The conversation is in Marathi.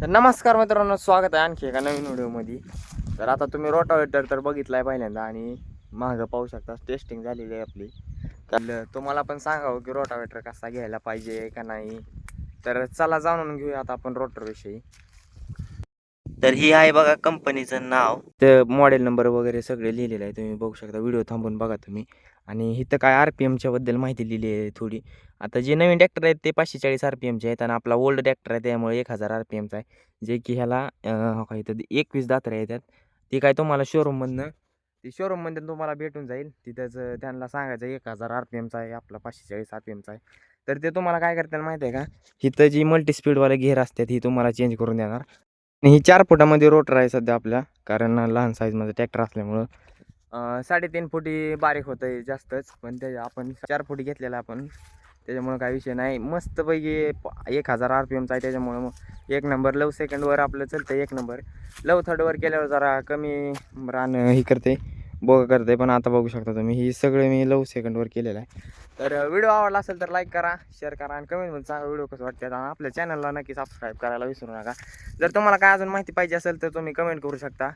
तर नमस्कार मित्रांनो स्वागत आहे आणखी एका नवीन व्हिडिओमध्ये. तर आता तुम्ही रोटावेटर तर बघितलाय पहिल्यांदा आणि मागं पाहू शकता टेस्टिंग झालेली आहे आपली. तर तुम्हाला पण सांगावं की रोटावेटर कसा घ्यायला पाहिजे का नाही. तर चला जाणून घेऊया आता आपण रोटरविषयी तर ही आहे बघा कंपनीचं नाव. ते मॉडेल नंबर वगैरे सगळे लिहिलेलं आहे तुम्ही बघू शकता व्हिडिओ थांबून बघा तुम्ही. आणि इथं काय आर पी एमच्याबद्दल माहिती लिहिली आहे थोडी. आता जे नवीन ट्रॅक्टर आहेत ते पाचशे चाळीस आर पी एमचे आहेत आणि आपला ओल्ड ट्रॅक्टर आहे त्यामुळे एक हजार आर पी एमचा आहे. जे की ह्याला हो काय इथं एकवीस दात्रे येतात ते काय तुम्हाला शोरूममधनं ते शोरूममधून तुम्हाला भेटून जाईल. तिथंच त्यांना सांगायचं एक हजार आर पी एमचा आहे आपला पाचशे चाळीस आर पी एमचा आहे. तर ते तुम्हाला काय करताना माहिती आहे का? इथं जी मल्टी स्पीडवाले घेर असतात ही तुम्हाला चेंज करून देणार. आणि ही चार फुटामध्ये रोटर आहे सध्या आपल्या कारण लहान साईजमध्ये ट्रॅक्टर असल्यामुळं. साडेतीन फुटी बारीक होतं आहे जास्तच पण ते आपण चार फुटी घेतलेला आपण. त्याच्यामुळं काय विषय नाही. मस्तपैकी एक हजार आर पी एमचा आहे त्याच्यामुळं मग एक नंबर लव सेकंडवर आपलं चालतं एक नंबर लव थर्डवर केल्यावर जरा कमी रान ही करते बघ करते पण आता बघू शकता तुम्ही. ही सगळं मी लव सेकंडवर केलेलं आहे. तर व्हिडिओ आवडला असेल तर लाईक करा शेअर करा आणि कमेंटमध्ये सांगा व्हिडिओ कसं वाटते आणि आपल्या चॅनलला नक्की सबस्क्राईब करायला विसरू नका. जर तुम्हाला काय अजून माहिती पाहिजे असेल तर तुम्ही कमेंट करू शकता.